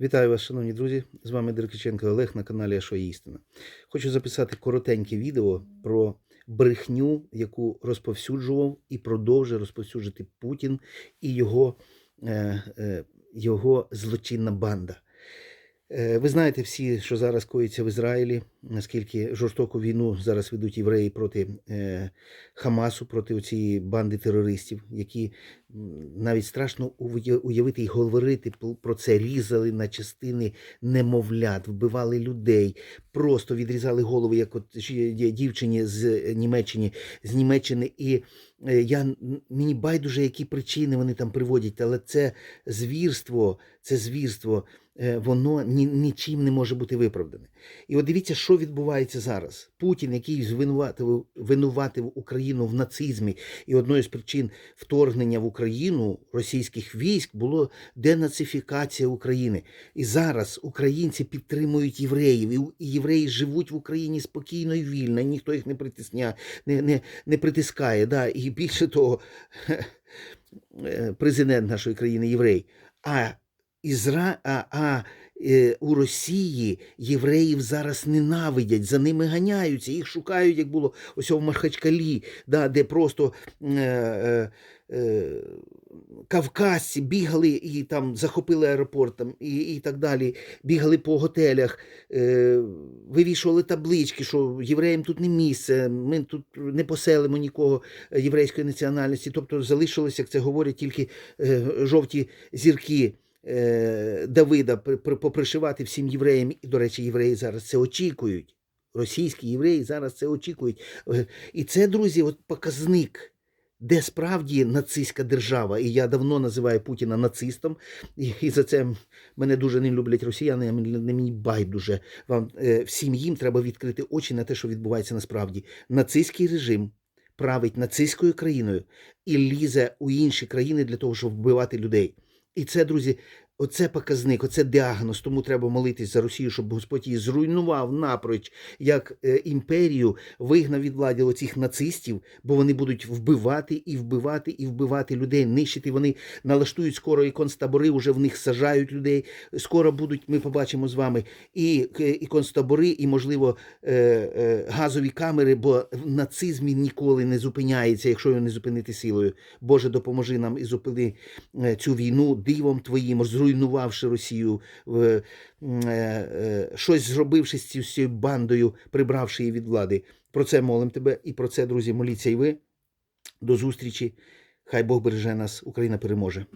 Вітаю вас, шановні друзі! З вами Деркаченко Олег на каналі «А Що істина. Хочу записати коротеньке відео про брехню, яку розповсюджував і продовжує розповсюджувати Путін і його, е, е, його злочинна банда. Е, Ви знаєте всі, що зараз коїться в Ізраїлі, наскільки жорстоку війну зараз ведуть євреї проти е, Хамасу, проти цієї банди терористів, які навіть страшно уя- уявити і говорити про це, різали на частини немовлят, вбивали людей, просто відрізали голови, як от дівчині з Німеччини, з Німеччини. І е, я мені байдуже, які причини вони там приводять, але це звірство, це звірство, е, воно ні, нічим не може бути виправдане. І от дивіться, що відбувається зараз. Путін, який звинуватив, винуватив Україну в нацизмі, і одною з причин вторгнення в Україну російських військ було денацифікація України. І зараз українці підтримують євреїв, і євреї живуть в Україні спокійно і вільно, ніхто їх не притисняє, не, не, не притискає. Да? І більше того, е, президент нашої країни єврей. А Ізра... а, а е, у Росії євреїв зараз ненавидять, за ними ганяються, їх шукають, як було ось в Махачкалі, да, де просто е, е, е, кавказці бігали і там захопили аеропорт там, і, і так далі, бігали по готелях, е, вивішували таблички, що євреям тут не місце, ми тут не поселимо нікого єврейської національності. Тобто залишилось, як це говорять, тільки е, жовті зірки. Е, Давида при- при- попришивати всім євреям, і, до речі, євреї зараз це очікують. Російські євреї зараз це очікують. Е, І це, друзі, от показник, де справді нацистська держава. І я давно називаю Путіна нацистом, і, і за це мене дуже не люблять росіяни, не мені байдуже. Вам е, всім їм треба відкрити очі на те, що відбувається насправді. Нацистський режим править нацистською країною і лізе у інші країни для того, щоб вбивати людей. І це, друзі, оце показник, оце діагноз. Тому треба молитись за Росію, щоб Господь її зруйнував напроч як е, імперію, вигнав від влади оцих нацистів, бо вони будуть вбивати і вбивати і вбивати людей, нищити. Вони налаштують скоро і концтабори, вже в них сажають людей. Скоро будуть, ми побачимо з вами, і, к- і концтабори, і, можливо, е, е, газові камери, бо в нацизмі ніколи не зупиняється, якщо його не зупинити силою. Боже, допоможи нам і зупини е, цю війну дивом твоїм, зруйнувавши Росію, в, м, е, е, щось зробивши з цією бандою, прибравши її від влади. Про це молим тебе і про це, друзі, моліться і ви. До зустрічі. Хай Бог береже нас, Україна переможе.